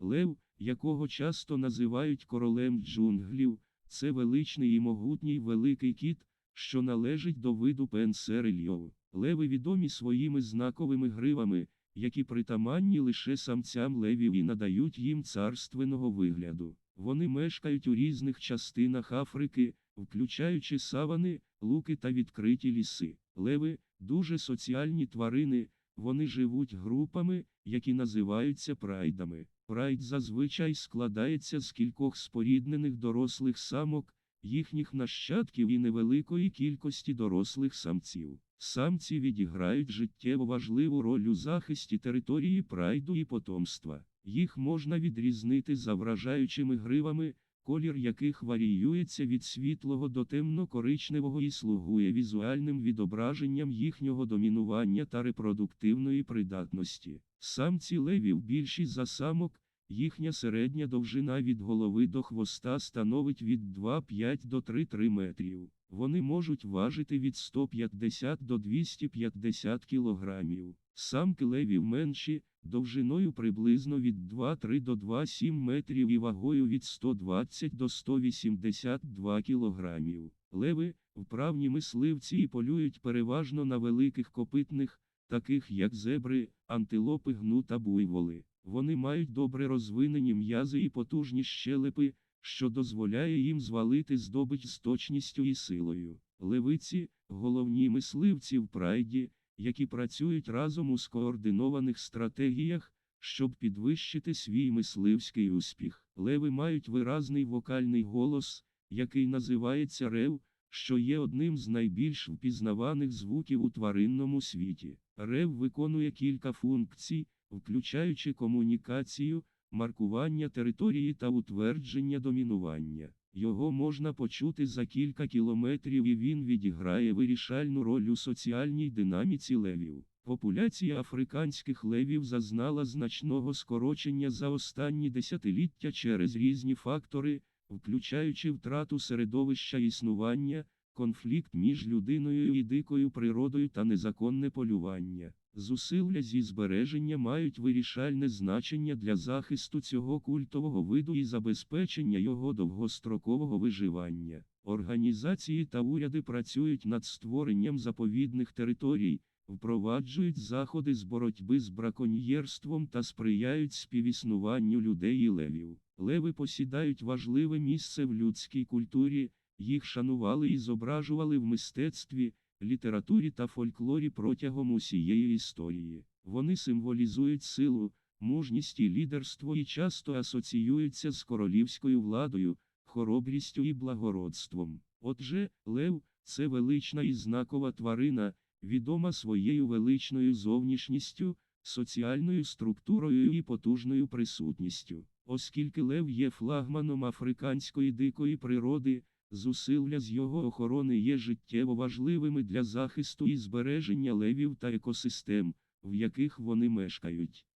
Лев, якого часто називають королем джунглів, це величний і могутній великий кіт, що належить до виду пенсерельйов. Леви відомі своїми знаковими гривами, які притаманні лише самцям левів і надають їм царственного вигляду. Вони мешкають у різних частинах Африки, включаючи савани, луки та відкриті ліси. Леви дуже соціальні тварини, вони живуть групами, які називаються прайдами. Прайд зазвичай складається з кількох споріднених дорослих самок, їхніх нащадків і невеликої кількості дорослих самців. Самці відіграють життєво важливу роль у захисті території прайду і потомства. Їх можна відрізнити за вражаючими гривами, колір яких варіюється від світлого до темно-коричневого і слугує візуальним відображенням їхнього домінування та репродуктивної придатності. Самці левів більші за самок, їхня середня довжина від голови до хвоста становить від 2,5 до 3,3 метрів. Вони можуть важити від 150 до 250 кілограмів. Самки левів менші, довжиною приблизно від 2,3 до 2,7 метрів і вагою від 120 до 182 кілограмів. Леви, вправні мисливці і полюють переважно на великих копитних, таких як зебри, антилопи гну та буйволи. Вони мають добре розвинені м'язи і потужні щелепи, що дозволяє їм звалити здобич з точністю і силою. Левиці головні мисливці в прайді, які працюють разом у скоординованих стратегіях, щоб підвищити свій мисливський успіх. Леви мають виразний вокальний голос, який називається рев, що є одним з найбільш впізнаваних звуків у тваринному світі. Рев виконує кілька функцій, включаючи комунікацію, маркування території та утвердження домінування. Його можна почути за кілька кілометрів і він відіграє вирішальну роль у соціальній динаміці левів. Популяція африканських левів зазнала значного скорочення за останні десятиліття через різні фактори, включаючи втрату середовища існування, конфлікт між людиною і дикою природою та незаконне полювання. Зусилля зі збереження мають вирішальне значення для захисту цього культового виду і забезпечення його довгострокового виживання. Організації та уряди працюють над створенням заповідних територій, впроваджують заходи з боротьби з браконьєрством та сприяють співіснуванню людей і левів. Леви посідають важливе місце в людській культурі, їх шанували і зображували в мистецтві літературі та фольклорі протягом усієї історії. Вони символізують силу, мужність і лідерство і часто асоціюються з королівською владою, хоробрістю і благородством. Отже, лев це велична і знакова тварина, відома своєю величною зовнішністю, соціальною структурою і потужною присутністю. Оскільки лев є флагманом африканської дикої природи, Зусилля з його охорони є життєво важливими для захисту і збереження левів та екосистем, в яких вони мешкають.